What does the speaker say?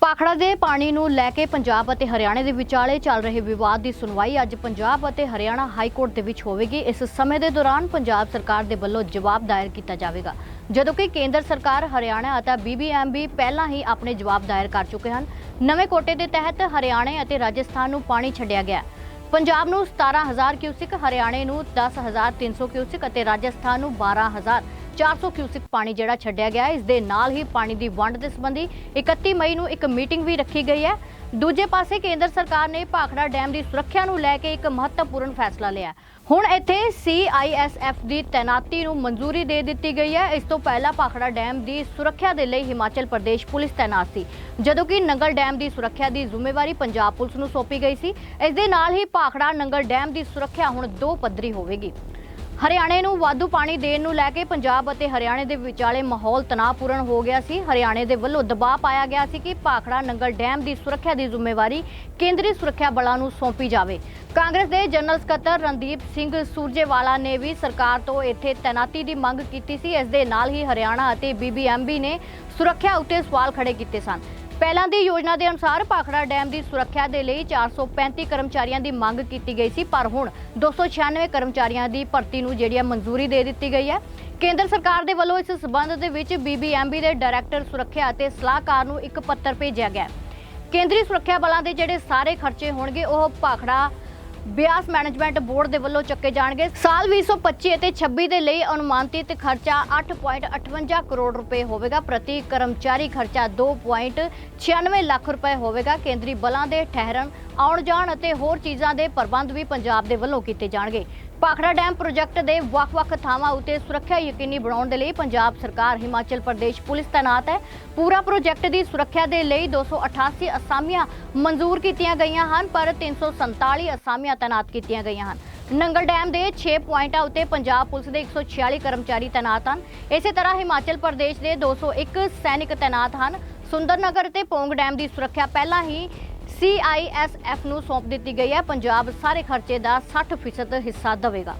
ਪਾਖੜਾ ਦੇ ਪਾਣੀ ਨੂੰ ਲੈ ਕੇ ਪੰਜਾਬ ਅਤੇ ਹਰਿਆਣਾ ਦੇ ਵਿਚਾਲੇ ਚੱਲ ਰਹੇ ਵਿਵਾਦ ਦੀ ਸੁਣਵਾਈ ਅੱਜ ਪੰਜਾਬ ਅਤੇ ਹਰਿਆਣਾ ਹਾਈ ਕੋਰਟ ਦੇ ਵਿੱਚ ਹੋਵੇਗੀ। ਇਸ ਸਮੇਂ ਦੇ ਦੌਰਾਨ ਪੰਜਾਬ ਸਰਕਾਰ ਦੇ ਵੱਲੋਂ ਜਵਾਬ ਦਾਇਰ ਕੀਤਾ ਜਾਵੇਗਾ। ਜਦੋਂ ਕਿ ਕੇਂਦਰ ਸਰਕਾਰ ਹਰਿਆਣਾ ਅਤੇ ਬੀਬੀਐਮਬੀ ਪਹਿਲਾਂ ਹੀ ਆਪਣੇ ਜਵਾਬ ਦਾਇਰ ਕਰ ਚੁੱਕੇ ਹਨ। ਨਵੇਂ ਕੋਟੇ ਦੇ ਤਹਿਤ ਹਰਿਆਣਾ ਅਤੇ ਰਾਜਸਥਾਨ ਨੂੰ ਪਾਣੀ ਛੱਡਿਆ ਗਿਆ। ਪੰਜਾਬ ਨੂੰ 17000 ਕਿਊਸਿਕ, ਹਰਿਆਣੇ ਨੂੰ 10300 ਕਿਊਸਿਕ ਅਤੇ ਰਾਜਸਥਾਨ ਨੂੰ 12400 ਕਿਊਸਿਕ ਪਾਣੀ ਜਿਹੜਾ ਛੱਡਿਆ ਗਿਆ ਹੈ। ਇਸ ਦੇ ਨਾਲ ਹੀ ਪਾਣੀ ਦੀ ਵੰਡ ਦੇ ਸੰਬੰਧੀ 31 ਮਈ ਨੂੰ ਇੱਕ ਮੀਟਿੰਗ ਵੀ ਰੱਖੀ ਗਈ ਹੈ। ਦੂਜੇ ਪਾਸੇ ਕੇਂਦਰ ਸਰਕਾਰ ਨੇ ਭਾਖੜਾ ਡੈਮ ਦੀ ਸੁਰੱਖਿਆ ਨੂੰ ਲੈ ਕੇ ਇੱਕ ਮਹੱਤਵਪੂਰਨ ਫੈਸਲਾ ਲਿਆ ਹੁਣ ਇੱਥੇ ਸੀਆਈਐਸਐਫ ਦੀ ਤੈਨਾਤੀ ਨੂੰ ਮਨਜ਼ੂਰੀ ਦੇ ਦਿੱਤੀ ਗਈ ਹੈ। ਇਸ ਤੋਂ ਪਹਿਲਾਂ ਭਾਖੜਾ ਡੈਮ ਦੀ ਸੁਰੱਖਿਆ ਦੇ ਲਈ ਹਿਮਾਚਲ ਪ੍ਰਦੇਸ਼ ਪੁਲਿਸ ਤੈਨਾਤ ਸੀ। ਜਦੋਂ ਕਿ ਨੰਗਲ ਡੈਮ ਦੀ ਸੁਰੱਖਿਆ ਦੀ ਜ਼ਿੰਮੇਵਾਰੀ ਪੰਜਾਬ ਪੁਲਿਸ ਨੂੰ ਸੌਂਪੀ ਗਈ ਸੀ। ਇਸ ਦੇ ਨਾਲ ਹੀ ਭਾਖੜਾ ਨੰਗਲ ਡੈਮ ਦੀ ਸੁਰੱਖਿਆ ਹੁਣ ਦੋ ਪੱਧਰੀ ਹੋਵੇਗੀ। ਹਰਿਆਣੇ ਨੂੰ ਵਾਧੂ ਪਾਣੀ ਦੇਣ ਨੂੰ ਲੈ ਕੇ ਪੰਜਾਬ ਅਤੇ ਹਰਿਆਣੇ ਦੇ ਵਿਚਾਲੇ ਮਾਹੌਲ ਤਣਾਅਪੂਰਨ ਹੋ ਗਿਆ ਸੀ। ਹਰਿਆਣੇ ਦੇ ਵੱਲੋਂ ਦਬਾਅ ਪਾਇਆ ਗਿਆ ਸੀ ਕਿ ਭਾਖੜਾ ਨੰਗਲ ਡੈਮ ਦੀ ਸੁਰੱਖਿਆ ਦੀ ਜ਼ਿੰਮੇਵਾਰੀ ਕੇਂਦਰੀ ਸੁਰੱਖਿਆ ਬਲਾਂ ਨੂੰ ਸੌਂਪੀ ਜਾਵੇ। ਕਾਂਗਰਸ ਦੇ ਜਨਰਲ ਸਕੱਤਰ ਰਣਦੀਪ ਸਿੰਘ ਸੂਰਜੇਵਾਲਾ ਨੇ ਵੀ ਸਰਕਾਰ ਤੋਂ ਇੱਥੇ ਤੈਨਾਤੀ ਦੀ ਮੰਗ ਕੀਤੀ ਸੀ। ਇਸ ਦੇ ਨਾਲ ਹੀ ਹਰਿਆਣਾ ਅਤੇ ਬੀਬੀਐਮਬੀ ਨੇ ਸੁਰੱਖਿਆ ਉੱਤੇ ਸਵਾਲ ਖੜੇ ਕੀਤੇ ਸਨ। ਪਹਿਲਾਂ ਦੀ ਯੋਜਨਾ ਦੇ ਅਨੁਸਾਰ ਭਾਖੜਾ ਡੈਮ ਦੀ ਸੁਰੱਖਿਆ ਦੇ ਲਈ 435 ਕਰਮਚਾਰੀਆਂ ਦੀ ਮੰਗ ਕੀਤੀ ਗਈ ਸੀ, ਪਰ ਹੁਣ 296 ਕਰਮਚਾਰੀਆਂ ਦੀ ਭਰਤੀ ਨੂੰ ਜਿਹੜੀ ਹੈ ਮਨਜ਼ੂਰੀ ਦੇ ਦਿੱਤੀ ਗਈ ਹੈ। ਕੇਂਦਰ ਸਰਕਾਰ ਦੇ ਵੱਲੋਂ ਇਸ ਸਬੰਧ ਦੇ ਵਿੱਚ ਬੀਬੀਐਮਬੀ ਦੇ ਡਾਇਰੈਕਟਰ ਸੁਰੱਖਿਆ ਅਤੇ ਸਲਾਹਕਾਰ ਨੂੰ ਇੱਕ ਪੱਤਰ ਭੇਜਿਆ ਗਿਆ ਕੇਂਦਰੀ ਸੁਰੱਖਿਆ ਬਲਾਂ ਦੇ ਜਿਹੜੇ ਸਾਰੇ ਖਰਚੇ ਹੋਣਗੇ, ਉਹ ਭਾਖੜਾ ਬਿਆਸ ਮੈਨੇਜਮੈਂਟ ਬੋਰਡ ਦੇ ਵੱਲੋਂ ਚੱਕੇ ਜਾਣਗੇ। ਸਾਲ 2025 ਅਤੇ 26 ਦੇ ਲਈ ਅਨੁਮਾਨਿਤ ਖਰਚਾ 8.58 ਕਰੋੜ ਰੁਪਏ ਹੋਵੇਗਾ। ਪ੍ਰਤੀ ਕਰਮਚਾਰੀ ਖਰਚਾ 2.96 ਲੱਖ ਰੁਪਏ ਹੋਵੇਗਾ। ਕੇਂਦਰੀ ਬਲਾਂ ਦੇ ਠਹਿਰਨ ਆਉਣ ਜਾਣ ਅਤੇ ਹੋਰ ਚੀਜ਼ਾਂ ਦੇ ਪ੍ਰਬੰਧ ਵੀ ਪੰਜਾਬ ਦੇ ਵੱਲੋਂ ਕੀਤੇ ਜਾਣਗੇ। ਭਾਖੜਾ ਡੈਮ ਪ੍ਰੋਜੈਕਟ ਦੇ ਵੱਖ-ਵੱਖ ਥਾਵਾਂ ਉਤੇ ਸੁਰੱਖਿਆ ਯਕੀਨੀ ਬਣਾਉਣ ਦੇ ਲਈ ਪੰਜਾਬ ਸਰਕਾਰ ਹਿਮਾਚਲ ਪ੍ਰਦੇਸ਼ ਪੁਲਿਸ ਤੈਨਾਤ ਹੈ। ਪੂਰਾ ਪ੍ਰੋਜੈਕਟ ਦੀ ਸੁਰੱਖਿਆ ਦੇ ਲਈ 288 ਅਸਾਮੀਆਂ ਮਨਜ਼ੂਰ ਕੀਤੀਆਂ ਗਈਆਂ ਹਨ, ਪਰ 347 ਅਸਾਮੀਆਂ ਤੈਨਾਤ ਕੀਤੀਆਂ ਗਈਆਂ ਹਨ। ਨੰਗਲ ਡੈਮ ਦੇ 6 ਪੁਆਇੰਟਾਂ ਉਤੇ ਪੰਜਾਬ ਪੁਲਿਸ ਦੇ 146 ਕਰਮਚਾਰੀ ਤੈਨਾਤ ਹਨ। ਇਸੇ ਤਰ੍ਹਾਂ ਹਿਮਾਚਲ ਪ੍ਰਦੇਸ਼ ਦੇ 201 ਸੈਨਿਕ ਤੈਨਾਤ ਹਨ। ਸੁੰਦਰਨਗਰ ਤੇ ਪੋਂਗ ਡੈਮ ਦੀ ਸੁਰੱਖਿਆ ਪਹਿਲਾਂ ਹੀ ਸੀਆਈਐਸਐਫ ਨੂੰ ਸੌਂਪ ਦਿੱਤੀ ਗਈ ਹੈ। ਪੰਜਾਬ ਸਾਰੇ ਖਰਚੇ ਦਾ 60% ਹਿੱਸਾ ਦੇਵੇਗਾ।